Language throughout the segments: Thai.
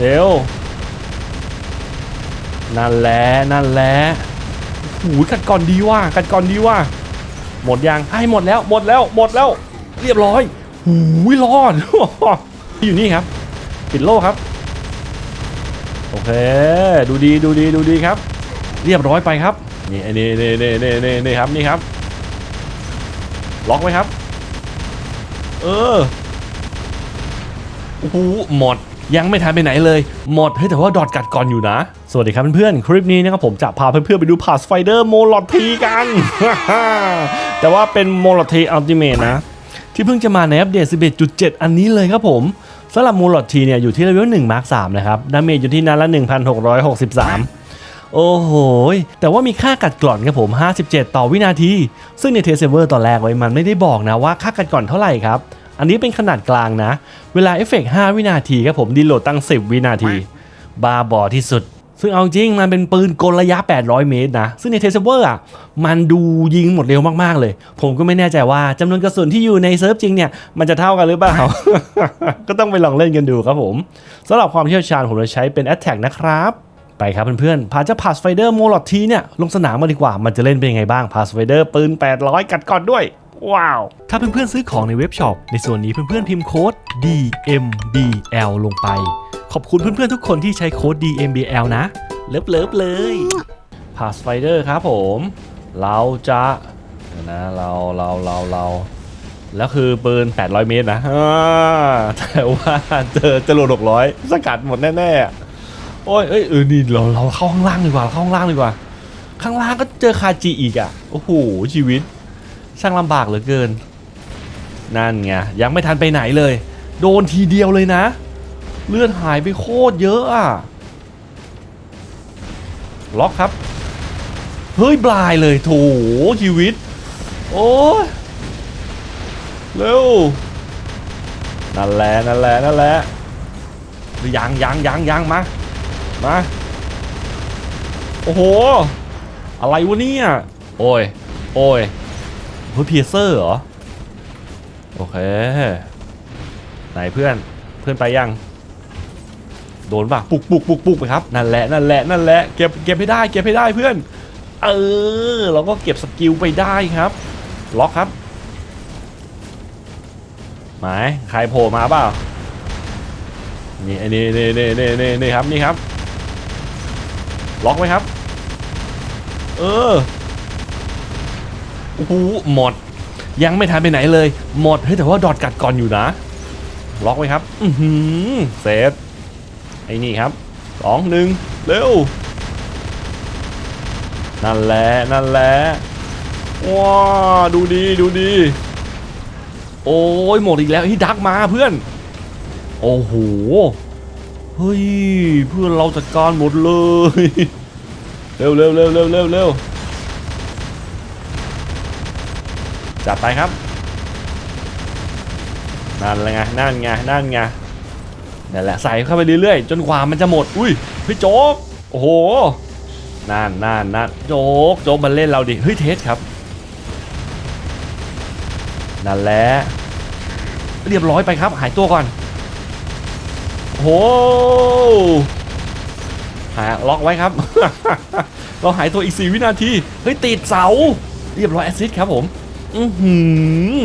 เร็ว นั่นแหละนั่นแหละหูยกัดก่อนดีว่ะกัดก่อนดีว่ะหมดยังให้หมดแล้วหมดแล้วหมดแล้ว เรียบร้อยหูยรอดอยู่นี่ครับ ปิดโลครับ โอเค ดูดีดูดีดูดีครับ เรียบร้อยไปครับ นี่นี่นี่นี่นี่นี่นี่ครับนี่ครับ ล็อกไว้ครับ เออโอ้โหหมด ยังไม่ทันไปไหนเลย หมดเฮ้ยแต่ว่าดอทกัดก่อนอยู่นะ สวัสดีครับเพื่อนๆ คลิปนี้นะครับผมจะพาเพื่อนๆไปดูพาสไฟเดอร์โมลอทีกัน แต่ว่าเป็นโมลอทีอัลติเมทนะ ที่เพิ่งจะมาในอัปเดต 11.7 อันนี้เลยครับผมสำหรับโมลอทีเนี่ยอยู่ที่เลเวล1มาร์ค3นะครับดาเมจอยู่ที่นัดละ 1,663โอ้โห แต่ว่ามีค่ากัดกร่อนครับผม 57 ต่อวินาที ซึ่งในเทสเซเวอร์ตอนแรกไว้มันไม่ได้บอกนะว่าค่ากัดกร่อนเท่าไหร่ครับ อันนี้เป็นขนาดกลางนะ เวลาเอฟเฟกต์5วินาทีครับผมดีโหลดตั้ง 10 วินาที บาบอที่สุด ซึ่งเอาจริงมันเป็นปืนกลระยะ 800 เมตรนะ ซึ่งในเทสเวอร์อะมันดูยิงหมดเร็วมาก ๆ เลย ผมก็ไม่แน่ใจว่าจำนวนกระสุนที่อยู่ในเซิร์ฟจริงเนี่ย มันจะเท่ากันหรือเปล่า ก็ต้องไปลองเล่นกันดูครับผมสำหรับความเชี่ยวชาญผมจะใช้เป็น a t t a c k นะครับไปครับเพื่อนๆพาเจ้าพาสไฟเดอร์โมลอดทีเนี่ยลงสนามมาดีกว่า มันจะเล่นเป็นยังไงบ้างพาสไฟเดอร์ปืน 800 กัดก่อนด้วย ว้าว ถ้าเพื่อนๆซื้อของในเว็บช็อป ในส่วนนี้เพื่อนๆพิมพ์โค้ด DMBL ลงไป ขอบคุณเพื่อนๆทุกคนที่ใช้โค้ด DMBL นะ เลิฟเลิฟๆเลย Pathfinder ครับผม เราจะนะเราเราเราเราแล้วคือปืน 800 เมตรนะแต่ว่าเจอจรวด600 สกัดหมดแน่ๆ โอ้ยเอ้ยเออนี่เราเราเข้าข้างล่างดีกว่าเข้าข้างล่างดีกว่า ข้างล่างก็เจอคาจิอีกอะ โอ้โหชีวิต ช่างลำบากเหลือเกิน นั่นไงยังไม่ทันไปไหนเลย โดนทีเดียวเลยนะ เลือดหายไปโคตรเยอะอะ ล็อกครับ เฮ้ย บลายเลยโถชีวิต โอ้ยเร็ว นั่นแหละ นั่นแหละ นั่นแหละยังยังยังยังมา มา โอ้โห อะไรวะเนี่ย โอ้ย โอ้ย เฮ้ยเพียเซอร์เหรอ โอเค ไหนเพื่อนเพื่อนไปยัง โดนป่ะ ปุกปุกปุกปุกไปครับ นั่นแหละนั่นแหละนั่นแหละเก็บเก็บให้ได้เก็บให้ได้เพื่อน เออ เราก็เก็บสกิลไปได้ครับ ล็อกครับ หมายใครโผล่มาเปล่านี่ไอ้นี่นี่นี่นี่นี่นี่ครับนี่ครับ ล็อกไว้ครับ เออโอ้โหหมด ยังไม่ทันไปไหนเลย หมดเฮ้ยแต่ว่าดอทกัดก่อนอยู่นะ ล็อกไว้ครับ อือหือเซฟไอ้นี่ครับสองหนึ่งเร็ว นั่นแหละ นั่นแหละ ว้า ดูดี ดูดี โอ้ยหมดอีกแล้วที่ดักมาเพื่อน โอ้โห เฮ้ย เพื่อนเราจัดการหมดเลย เร็วเร็วเร็วเร็วเร็วเร็ว จัดไปครับนั่นไงนั่นไงนั่นไงนั่นแหละใส่เข้าไปเรื่อยๆ จนกว่ามันจะหมด อุ้ยพี่โจ๊ก โอ้โหนั่นนั่นนั่นโจ๊กโจ๊กมันเล่นเราดิ เฮ้ยเทสครับ นั่นแหละ เรียบร้อยไปครับ หายตัวก่อน โอ้โหหาล็อกไว้ครับ เราหายตัวอีก 4 วินาที เฮ้ยติดเสา เรียบร้อยแอสซิสครับผม อือหือ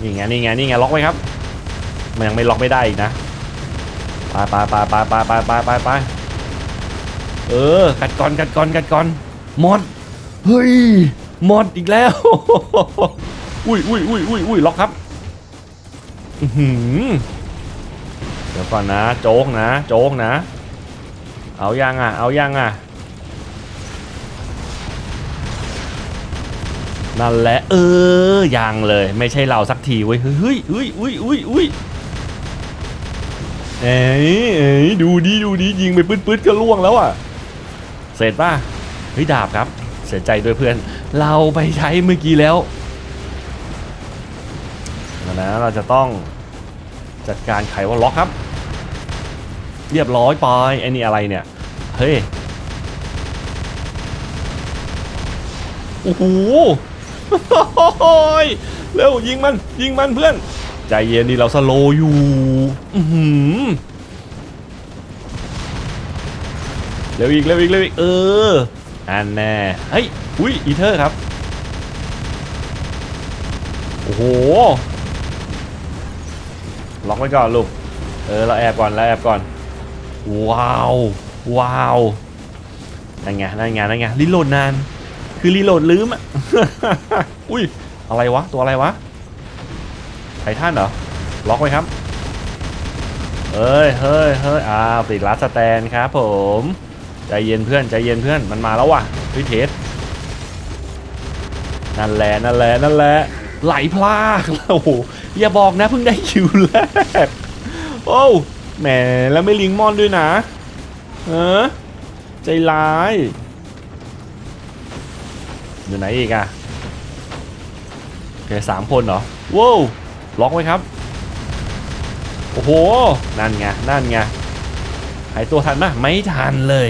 นี่ไงนี่ไงนี่ไงล็อกไว้ครับ มันยังไม่ล็อกไม่ได้อีกนะไปไปไปไปไปไปไปไปไปเออ กัดก่อนกัดก่อนกัดก่อนหมดเฮ้ยหมดอีกแล้ว อุ้ยอุ้ยอุ้ยอุ้ยอุ้ยล็อกครับอือหือเดี๋ยวก่อนนะ โจ๊กนะ โจ๊กนะ เอายังอะ เอายังอะ นั่นแหละเออยังเลยไม่ใช่เราสักทีเว้ยเฮ้ยเฮ้ยอุ้ยอุ้ยอุ้ยเอ้ยเอ้ยดูดีดูดียิงไปปื๊ดๆก็ล่วงแล้วอะเสร็จป่ะเฮ้ยดาบครับ เสียใจด้วยเพื่อน เราไปใช้เมื่อกี้แล้วนะเราจะต้องจัดการไขว่าล็อกครับ เรียบร้อยไปไอ้นี่อะไรเนี่ย เฮ้ย โอ้โห เร็วยิงมันยิงมันเพื่อน ใจเย็นดีเราสโลอยู่อือหือเร็วอีกเร็วอีกเร็วอีกเอออันแน่เฮ้ยอุ้ยอีเทอร์ครับโอ้โหล็อกไว้ก่อนลูกเออเราแอบก่อนเราแอบก่อนว้าวว้าวนั่นไงนั่นไงนั่นไงรีโลดนาน คือรีโหลดลืมอะ อุ้ย อะไรวะ ตัวอะไรวะ ไททันเหรอ ล็อกไว้ครับเอ้ย เฮ้ย เฮ้ยอ้าวติดลัดสแตนครับผม ใจเย็นเพื่อน ใจเย็นเพื่อน มันมาแล้วว่ะวิเทสนั่นแหละ นั่นแหละ นั่นแหละ ไหลพลากโอ้โห อย่าบอกนะเพิ่งได้คิวแรก โอ้แหม แล้วไม่ลิงมอนด้วยนะ เออ ใจร้าย อยู่ไหนอีกอะโอเคสามคนเหรอว้าวล็อกไว้ครับ โอ้โห นั่นไง นั่นไง หายตัวทันปะไม่ทันเลย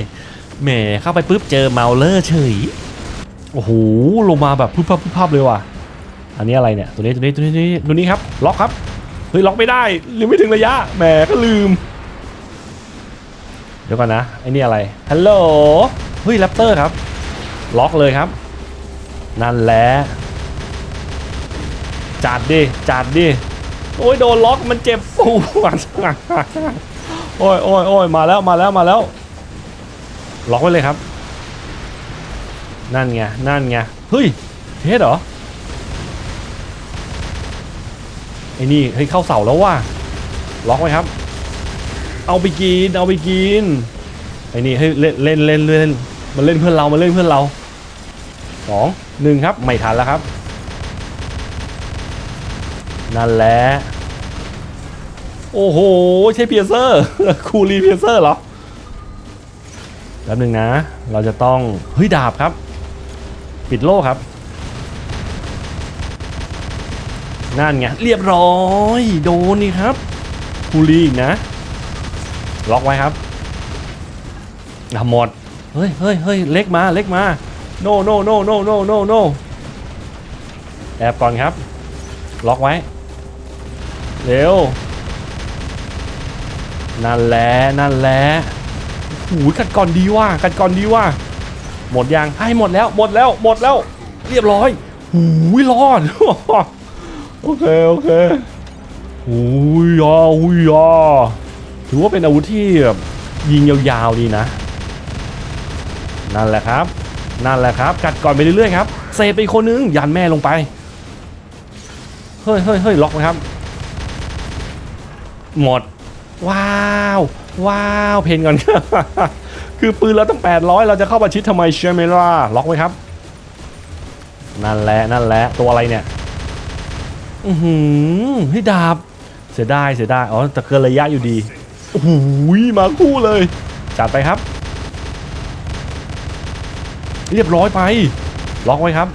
แหมเข้าไปปุ๊บเจอเมาเลอร์เฉย โอ้โห ลงมาแบบพุบพับพุบพับเลยว่ะ อันนี้อะไรเนี่ย ตัวนี้ตัวนี้ตัวนี้ตัวนี้ตัวนี้ครับ ล็อกครับ เฮ้ย ล็อกไม่ได้ยังไม่ถึงระยะ แหมก็ลืม เดี๋ยวก่อนนะ ไอ้นี่อะไร ฮัลโหล เฮ้ยแรปเตอร์ครับ ล็อกเลยครับ นั่นแหละจัดดิจัดดิโอ้ยโดนล็อกมันเจ็บปวดโอ้ยโอ้ยโอ้ยมาแล้วมาแล้วมาแล้ว ล็อกไว้เลยครับ นั่นไงนั่นไงเฮ้ยเทสเหรอไอ้นี่เฮ้ยเข้าเสาแล้วว่ะล็อกไว้ครับ เอาไปกินเอาไปกินไอ้นี่เฮ้ยเล่นเล่นเล่นเล่นมันเล่นเพื่อนเรามันเล่นเพื่อนเรา สองหนึ่งครับ ไม่ทันแล้วครับ นั่นแหละ โอ้โห ใช่เพียเซอร์ คูรีเพียเซอร์เหรอแป๊บหนึ่งนะ เราจะต้อง เฮ้ย ดาบครับ ปิดโล่ครับ นั่นไง เรียบร้อย โดนนี่ครับคูรีอีกนะ ล็อกไว้ครับอะหมด เฮ้ยเฮ้ยเฮ้ยเล็กมา เล็กมา โนโนโนโนโนโนโนแอบก่อนครับ ล็อกไว้ เร็ว นั่นแหละ นั่นแหละหูยกัดก่อนดีว่ะกัดก่อนดีว่ะหมดยังให้หมดแล้ว หมดแล้ว หมดแล้ว เรียบร้อยหูยรอด โอเค โอเคหูยยาหูยยาถือว่าเป็นอาวุธที่ยิงยาวๆดีนะ นั่นแหละครับ นั่นแหละครับ กัดก่อนไปเรื่อยๆครับเซฟไปคนนึงยันแม่ลงไป เฮ้ยเฮ้ยเฮ้ยล็อกนะครับ หมด ว้าวว้าวเพนก่อน คือปืนเราต้อง 800 เราจะเข้าประชิดทำไมเชเมล่าล็อกไว้ครับ นั่นแหละนั่นแหละตัวอะไรเนี่ย อือหือให้ดาบ เสียดายเสียดายอ๋อแต่เกินระยะอยู่ดีโอ้โหมาคู่เลย จัดไปครับ เรียบร้อยไป ล็อกไว้ครับ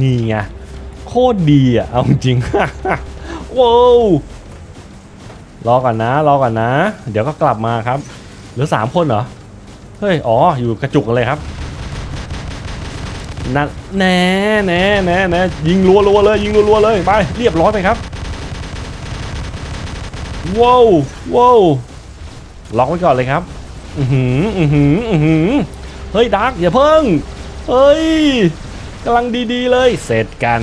นี่ไง โคตรดีอะ เอาจริง ว้าวรอก่อนนะ รอก่อนนะ เดี๋ยวก็กลับมาครับ เหลือสามคนเหรอ เฮ้ย อ๋อ อยู่กระจุกกันเลยครับนั่นแน่แน่แน่แน่ยิงรัวรัวเลย ยิงรัวรัวๆเลย ไป เรียบร้อยไปครับ ว้าวว้าวล็อกไว้ก่อนเลยครับ อือหือ อือหือ อือหือ เฮ้ยดักอย่าเพิ่ง เฮ้ยกำลังดีๆเลย เสร็จกัน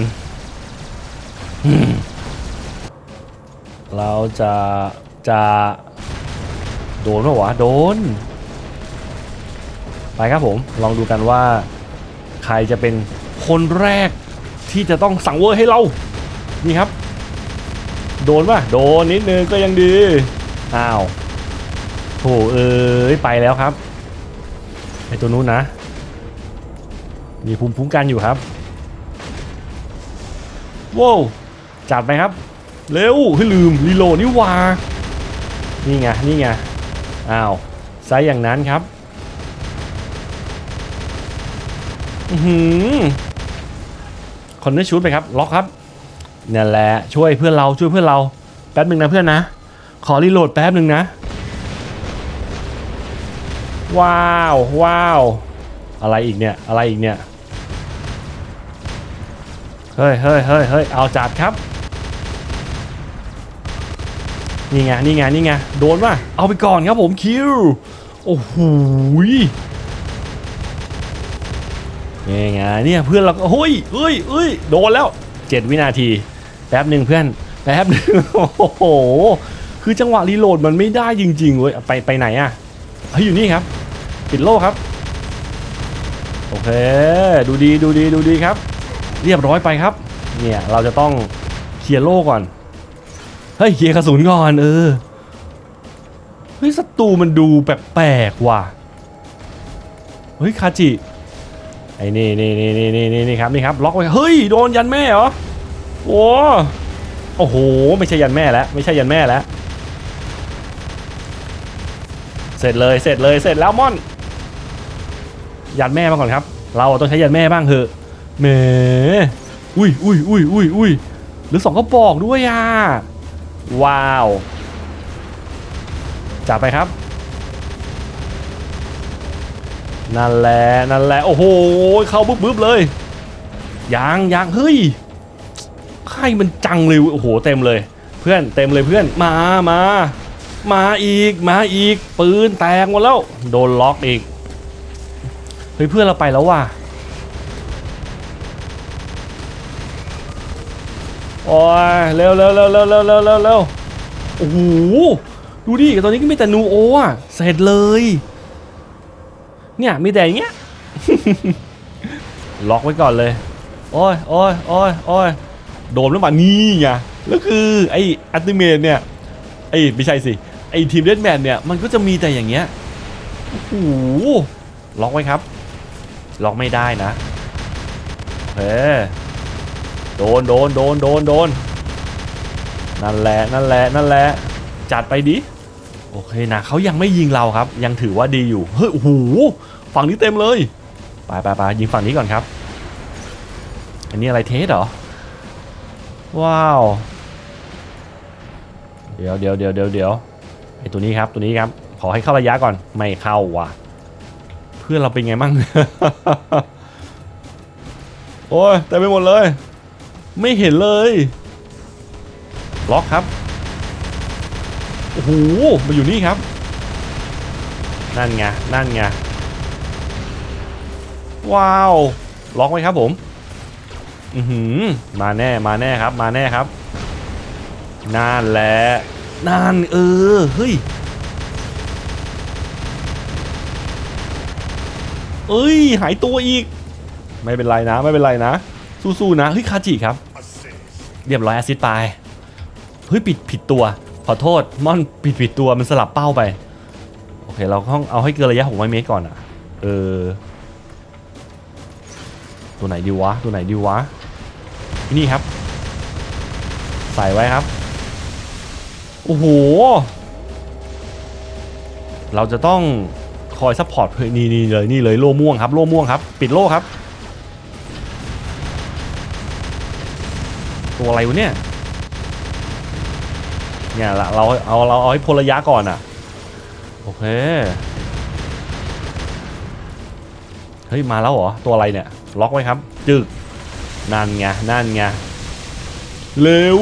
เราจะจะโดนปะวะโดน ไปครับผม ลองดูกันว่า ใครจะเป็นคนแรกที่จะต้องสั่งเวอร์ให้เรา นี่ครับ โดนป่ะ โดนนิดนึงก็ยังดี อ้าวโถเอ้ยไปแล้วครับไอตัวนู้นนะ มีภูมิคุ้มกันอยู่ครับว้าวจัดไปครับ เร็วให้ยลืมรีโหลดนี่ว่านี่ไงนี่ไงอ้าวไซส์อย่างนั้นครับอือหือคอนเนอร์ชูดไปครับ ล็อกครับนี่นแหละช่วยเพื่อนเราช่วยเพื่อนเรา แป๊บหนึ่งนะเพื่อนนะ ขอรีโหลดแป๊บหนึ่งนะ ว้าวว้าว อะไรอีกเนี่ย อะไรอีกเนี่ย เฮ้ยเฮ้ยเฮ้ยเฮ้ยเอาจัดครับ นี่ไง นี่ไง นี่ไง โดนป่ะ เอาไปก่อนครับผมคิว โอ้โหนี่ไง เนี่ยเพื่อนเราก็เฮ้ยเฮ้ยเฮ้ยโดนแล้วเจ็ดวินาที แป๊บหนึ่งเพื่อน แป๊บหนึ่งโอ้โห คือจังหวะรีโหลดมันไม่ได้จริงๆเว้ย ไปไปไหนอะเฮ้ยอยู่นี่ครับ ปิดโลกครับ โอเค ดูดี ดูดี ดูดีครับ เรียบร้อยไปครับ เนี่ยเราจะต้องเคลียร์โลกก่อน เฮ้ยเคลียร์กระสุนก่อนเออ เฮ้ยศัตรูมันดูแปลกๆว่ะ เฮ้ยคาจิ ไอ้นี่นี่นี่นี่นี่นี่ครับนี่ครับล็อกไว้ เฮ้ยโดนยันแม่เหรอ โอ้โอ้โห ไม่ใช่ยันแม่แล้วไม่ใช่ยันแม่แล้ว เสร็จเลยเสร็จเลยเสร็จแล้วม่อน ยันแม่มาก่อนครับ เราต้องใช้ยันแม่บ้างเถอะ แหมอุ้ยอุ้ยอุ้ยอุ้ยอุ้ยหรือสองก็บอกด้วยอะ ว้าว จับไปครับ นั่นแหละ นั่นแหละ โอ้โห เข้าบึ๊บบึ๊บเลยยางยางเฮ้ยไข่มันจังเลยโอ้โห เต็มเลย เพื่อนเต็มเลยเพื่อน มามามาอีก มาอีก ปืนแตกหมดแล้ว โดนล็อกอีก เฮ้ยเพื่อนเราไปแล้วว่ะ โอ้ยเร็วเร็วเร็วเร็วเร็วเร็วเร็วเร็วโอ้โหดูดิตอนนี้ก็มีแต่นูโออะเสร็จเลย เนี่ยมีแต่อย่างเงี้ยล็อกไว้ก่อนเลยโอ้ยโอ้ยโอ้ยโอ้ยโดนแล้วมานี่ไงแล้วคือไอ้อัลติเมทเนี่ยไอ้ไม่ใช่สิไอ้ทีมเดนแมนเนี่ยมันก็จะมีแต่อย่างเงี้ยโอ้โหล็อกไว้ครับ ล็อกไม่ได้นะโอเค โดนโดนโดนโดนโดนนั่นแหละนั่นแหละนั่นแหละจัดไปดิโอเคนะเขายังไม่ยิงเราครับ ยังถือว่าดีอยู่เฮ้ยโอ้โหฝั่งนี้เต็มเลยไปไปไปยิงฝั่งนี้ก่อนครับ อันนี้อะไรเทสเหรอว้าวเดี๋ยวเดี๋ยวเดี๋ยวเดี๋ยวเดี๋ยวไอตัวนี้ครับตัวนี้ครับ ขอให้เข้าระยะก่อนไม่เข้าว่ะ เพื่อนเราเป็นไงมั่งโอ้ยแต่ไปหมดเลย ไม่เห็นเลย ล็อกครับ โอ้โหมาอยู่นี่ครับ นั่นไง นั่นไง ว้าว ล็อกไหมครับผม อือหือ มาแน่ มาแน่ครับ มาแน่ครับนั่นแหละนั่นเออ เฮ้ย เอ้ย หายตัวอีก ไม่เป็นไรนะ ไม่เป็นไรนะ สู้ๆนะ เฮ้ย คาจิครับ เรียบร้อยแอซิดไปเฮ้ยปิดผิดตัว ขอโทษม่อนผิดผิดตัวมันสลับเป้าไป โอเค เราต้องเอาให้เกินระยะ600เมตรก่อนอะ เออ ตัวไหนดีวะ ตัวไหนดีวะ นี่ครับ ใส่ไว้ครับ โอ้โห เราจะต้องคอยซัพพอร์ตเพื่อนี่นี่เลยนี่เลยโล่ม่วงครับ โล่ม่วงครับ ปิดโล่ครับ ตัวอะไรวะเนี่ย เนี่ยละเราเอาเราเอาให้พ้นระยะก่อนอะ โอเค เฮ้ย มาแล้วเหรอ ตัวอะไรเนี่ย ล็อกไว้ครับ จึก นั่นไง นั่นไง เร็ว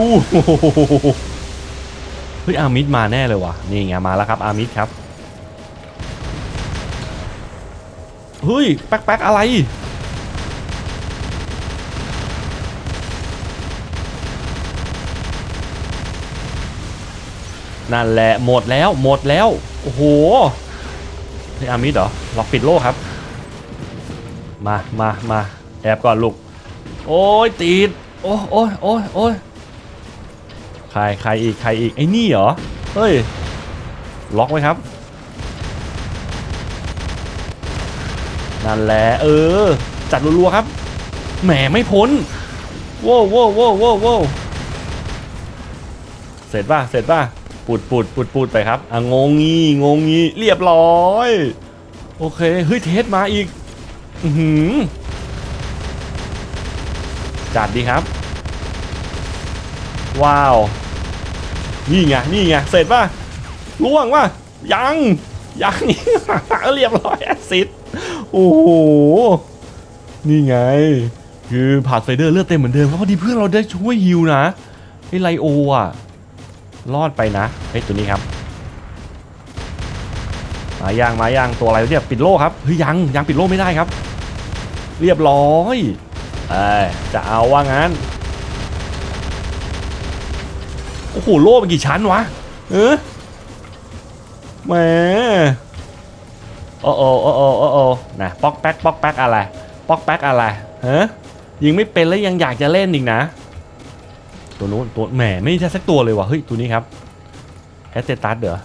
เฮ้ย อามิดมาแน่เลยว่ะ นี่ไง มาแล้วครับ อามิดครับ เฮ้ย แป๊กแป๊กอะไร นั่นแหละหมดแล้วหมดแล้ว โอ้โหนี่อามิดเหรอล็อกปิดโลกครับ มามามาแอบก่อนลูก โอ้ยติด โอ้โอ้ยโอ้ยโอ้ยใครใครอีกใครอีกไอ้นี่เหรอ เฮ้ย ล็อกไว้ครับ นั่นแหละเออ จัดรัวๆครับ แหมไม่พ้นว้วโว้วโว้วโว้วโว้วเสร็จป่ะเสร็จป่ะ ปูดปูดปูดปูดไปครับอะงงงี้งงงี้เรียบร้อย โอเคเฮ้ยเทสมาอีกอือหือจัดดีครับ ว้าว นี่ไงนี่ไงเสร็จป่ะล่วงป่ะยังยังเรียบร้อยแอสซิดโอ้โหนี่ไง คือผ่านไฟเดอร์เลือดเต็มเหมือนเดิมครับพอดีเพื่อนเราได้ช่วยฮิวนะไอไลโออะ รอดไปนะเฮ้ยตัวนี้ครับมาย่างมาย่างตัวอะไรเนี่ยปิดโล่ครับเฮ้ยยังยังปิดโล่ไม่ได้ครับ เรียบร้อยเอ้จะเอาว่างั้นโอ้โหโล่มันกี่ชั้นวะเออแหมโอ้โอ้โอ้โอ้โอ้โอ้นะป๊อกแป๊กป๊อกแป๊กอะไรป๊อกแป๊กอะไรฮะยิงไม่เป็นแล้วยังอยากจะเล่นอีกนะ ตัวนู้นตัวแหมไม่ใช่สักตัวเลยว่ะเฮ้ยตัวนี้ครับแฮตเตตัสเด้อ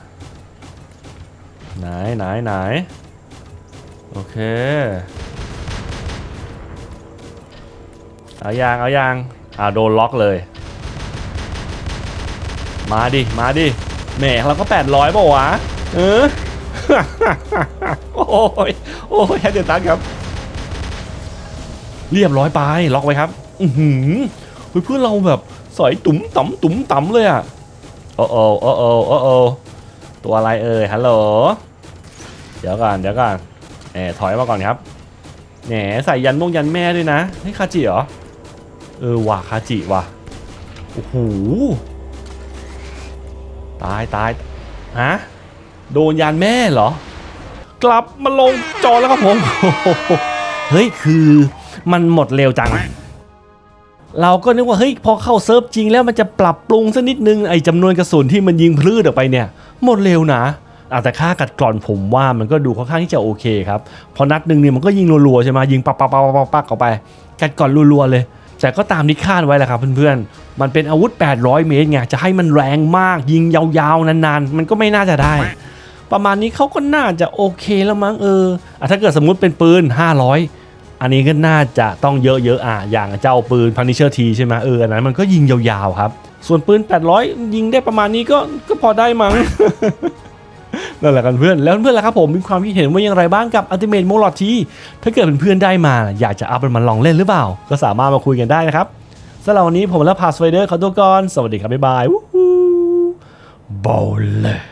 ไหนไหนไหนโอเคเอายางเอายางอ่าโดนล็อกเลย มาดิมาดิแหมเราก็ 800ป่าวะเออโอ้ยโอ้ยแฮดเดตันครับ เรียบร้อยไปล็อกไว้ครับ อือหือเฮ้ยเพื่อนเราแบบ สอยตุ๋มต่ำตุ๋มต่ำเลยอะโอ้โอ้โอ้โอ้โอ้โอ้ตัวอะไรเอ่ยฮัลโหลเดี๋ยวก่อนเดี๋ยวก่อนแหมถอยมาก่อนครับแหมใส่ยันมงยันแม่ด้วยนะนี่คาจิเหรอเออว่ะคาจิว่ะโอ้โหตายตายฮะโดนยานแม่เหรอ กลับมาลงจอแล้วครับผมเฮ้ยคือมันหมดเร็วจัง เราก็นึกว่าเฮ้ยพอเข้าเซิร์ฟจริงแล้วมันจะปรับปรุงสักนิดนึงไอ้จำนวนกระสุนที่มันยิงพลืดออกไปเนี่ย หมดเร็วนะอาแต่ค่ากัดกร่อนผมว่ามันก็ดูค่อนข้างที่จะโอเคครับพอนัดหนึ่งเนี่ยมันก็ยิงรัวๆใช่ไหมยิงปักปักปักปักปักออกไป กัดกร่อนรัวๆเลย แต่ก็ตามที่คาดไว้แหละครับเพื่อนๆ มันเป็นอาวุธ 800 เมตรไงจะให้มันแรงมากยิงยาวๆนานๆ มันก็ไม่น่าจะได้ ประมาณนี้เขาก็น่าจะโอเคแล้วมั้งเออถ้าเกิดสมมุติเป็นปืน 500 อันนี้ก็น่าจะต้องเยอะๆอะอย่างเจ้าปืนพันิเชอร์ทีใช่ไหมเอออันนั้นมันก็ยิงยาวๆครับ ส่วนปืน 800 ยิงได้ประมาณนี้ก็ก็พอได้มั้งนั่นแหละกันเพื่อนแล้วเพื่อนล่ะครับผมมีความคิดเห็นว่าอย่างไรบ้างกับ Ultimate m o l o t ที่ถ้าเกิดเพื่อนๆได้มาอยากจะเอาเป็นมันลองเล่นหรือเปล่า ก็สามารถมาคุยกันได้นะครับสำหรับวันนี้ผมและพาสไฟเดอร์ขอตัวก่อนสวัสดีครับบ๊ายบายบอลเลย